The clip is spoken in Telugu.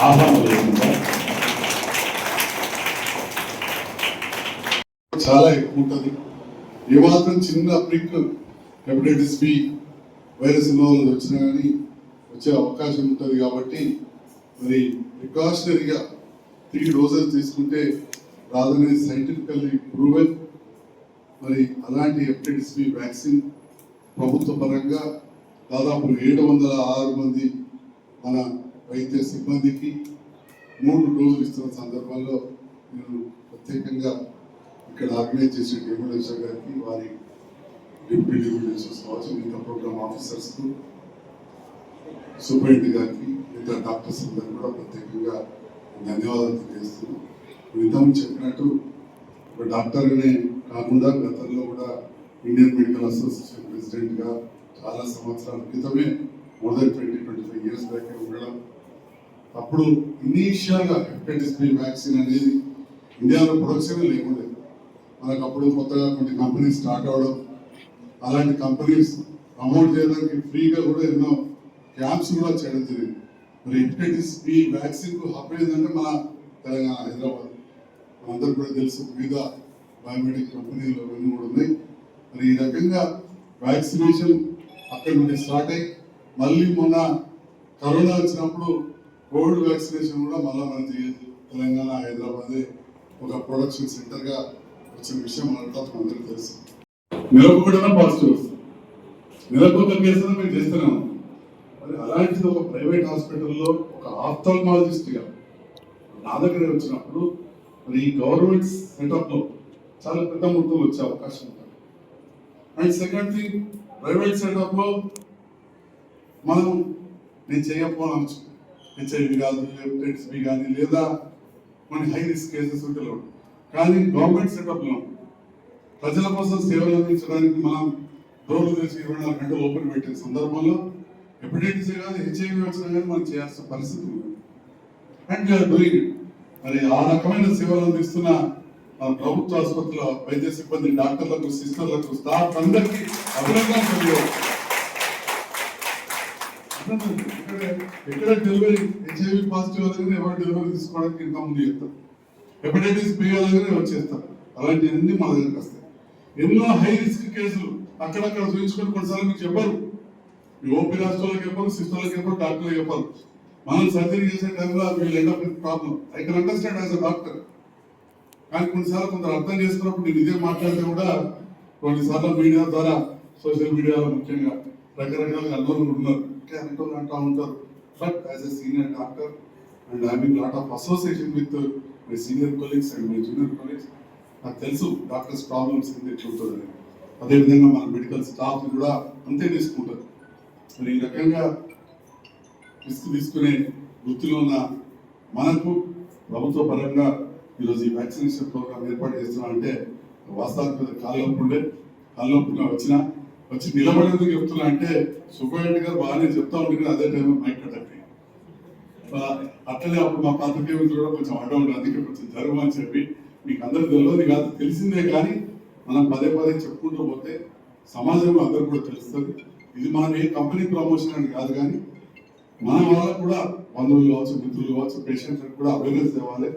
ఆహ్వానం లేకుండా చాలా ఎక్కువ ఉంటుంది. ఏమాత్రం చిన్న ప్రిక్ హెపటైటిస్ బి వైరస్ ఉన్న వాళ్ళు వచ్చినా కానీ వచ్చే అవకాశం ఉంటుంది కాబట్టి మరి ప్రికాషనరీగా త్రీ డోసెస్ తీసుకుంటే రాదనేది సైంటిఫికల్లీ ప్రూవెన్ మరి అలాంటి హెపటైటిస్ బి వ్యాక్సిన్ ప్రభుత్వ పరంగా దాదాపు ఏడు వందల ఆరు మంది మన వైద్య సిబ్బందికి మూడు డోసులు ఇస్తున్న సందర్భంలో నేను ప్రత్యేకంగా ఇక్కడ ఆర్గనైజ్ చేసిన డెమ్యూలేషన్ గారికి వారి డిప్యూటీ డెప్యూటేషన్స్ కావచ్చు మిగతా ప్రోగ్రామ్ ఆఫీసర్స్కు సూపరింటెండెంట్ గారికి మిగతా డాక్టర్స్ అందరికీ కూడా ప్రత్యేకంగా ధన్యవాదాలు తెలియజేస్తున్నాను. ఇంతకు చెప్పినట్టు ఒక డాక్టర్గానే కాకుండా గతంలో కూడా ఇండియన్ మెడికల్ అసోసియేషన్ ప్రెసిడెంట్గా చాలా సంవత్సరాల క్రితమే more than twenty twenty five years back ఉండడం. అప్పుడు ఇనీషియల్గా హెపటైటిస్ బి వ్యాక్సిన్ అనేది ఇండియాలో ప్రొడక్షన్ లేకుండే. మనకు అప్పుడు కొత్తగా కొన్ని కంపెనీస్ స్టార్ట్ అవ్వడం అలాంటి కంపెనీస్ ప్రమోట్ చేయడానికి ఫ్రీగా కూడా ఎన్నో క్యాంప్స్ కూడా చేయడం జరిగింది. మరి హెపటైటిస్ బి వ్యాక్సిన్కు హబ్ ఏంటంటే మన తెలంగాణ హైదరాబాద్. మనందరూ కూడా తెలుసు వివిధ బయోమెడిక్ కంపెనీలు అవన్నీ కూడా ఉన్నాయి. మరి ఈ రకంగా వ్యాక్సినేషన్ అక్కడి నుండి స్టార్ట్ అయ్యి మళ్ళీ మొన్న కరోనా వచ్చినప్పుడు కోవిడ్ వ్యాక్సినేషన్ కూడా మళ్ళీ మనం జీ- తెలంగాణ హైదరాబాదే ఒక ప్రొడక్షన్ సెంటర్గా వచ్చిన విషయం మనంతా అందరికీ తెలుసు. నెలకు కూడా పాజిటివ్ వస్తుంది నెలకు ఒక కేసు మేము చేస్తున్నాం. మరి అలాంటిది ఒక ప్రైవేట్ హాస్పిటల్లో ఒక ఆప్థాల్మాలజిస్ట్గా నా దగ్గర వచ్చినప్పుడు మరి ఈ గవర్నమెంట్ సెటప్లో చాలా పెద్ద మొత్తంలో వచ్చే అవకాశం ఉంటుంది. అండ్ సెకండ్ థింగ్ ప్రైవేట్ సెటప్లో మనం నేను చేయకపోవచ్చు హెచ్ఐవి కాదు హెపటైటిస్ బి కానీ లేదా మన హై రిస్క్ కేసెస్ ఉంటే కానీ గవర్నమెంట్ సెటప్లో ప్రజల కోసం సేవలు అందించడానికి మనం డోర్లు తెరిచి ఇరవై నాలుగు గంటలు ఓపెన్ పెట్టిన సందర్భంలో హెపటైటిస్ కాదు హెచ్ఐవి వచ్చినా కానీ మనం చేయాల్సిన పరిస్థితి ఉంది. అండ్ డూయింగ్ మరి ఆ రకమైన సేవలు అందిస్తున్న ప్రభుత్వ ఆసుపత్రుల వైద్య సిబ్బంది డాక్టర్లకు సిస్టర్లకు స్టాఫ్ అందరికీ అభినందనలు ఇక్కడ ఎక్కడ డెలివరీ హెచ్ఐవి పాజిటివ్ అలాగే ఎవరు డెలివరీ తీసుకోవడానికి ఇంకా ముందు చేస్తారు హెపటైటిస్ బి అలాగే వచ్చేస్తారు అలాంటివన్నీ మా దగ్గరికి వస్తాయి. ఎన్నో హై రిస్క్ కేసులు అక్కడక్కడ చూపించుకొని కొన్నిసార్లు మీకు చెప్పరు. మీ ఓపీ రాష్ట్రాలకు చెప్పరు సిస్టర్లకు చెప్పరు డాక్టర్లకు చెప్పరు. మనం సర్జరీ చేసే టైంలో వీళ్ళు ఎండ problem I can understand as a doctor కానీ కొన్నిసార్లు కొందరు అర్థం చేసుకున్నప్పుడు నేను ఇదే మాట్లాడితే కూడా కొన్నిసార్లు మీడియా ద్వారా సోషల్ మీడియాలో ముఖ్యంగా రకరకాల అల్లర్లు ఉన్నారు. అంటూ అంటూ ఉంటారు. But as a senior doctor and I mean lot of association with my senior colleagues and my junior colleagues నాకు తెలుసు డాక్టర్స్ ప్రాబ్లమ్స్ ఎంత ఎట్లుంటుందని అదేవిధంగా మన మెడికల్ స్టాఫ్ కూడా అంతే తీసుకుంటారు. మరి ఈ రకంగా రిస్క్ తీసుకునే వృత్తిలో ఉన్న మనకు ప్రభుత్వ పరంగా ఈరోజు ఈ వ్యాక్సినేషన్ ప్రోగ్రామ్ ఏర్పాటు చేస్తున్నాం అంటే వాస్తవానికి పెద్ద కాళ్ళొప్పి ఉండే కాళ్ళొప్పుగా వచ్చిన వచ్చి నిలబడేందుకు చెప్తున్నా అంటే సుబ్బారెడ్డి గారు బాగానే చెప్తా ఉంటే కానీ అదే టైం మైక్ కట్ అట్లనే అప్పుడు మా పాత్రికేయ మిత్రులు కూడా కొంచెం అడ్డం ఉండదు అందుకే కొంచెం జరుగు అని చెప్పి మీకు అందరూ తెలియదు కాదు తెలిసిందే కానీ మనం పదే పదే చెప్పుకుంటూ పోతే సమాజంలో అందరూ కూడా తెలుస్తుంది. ఇది మనం ఏ కంపెనీ ప్రమోషన్ అని కాదు కానీ మన వాళ్ళకు కూడా బంధువులు కావచ్చు మిత్రులు కావచ్చు పేషెంట్లకు కూడా అవేర్నెస్ ఇవ్వాలి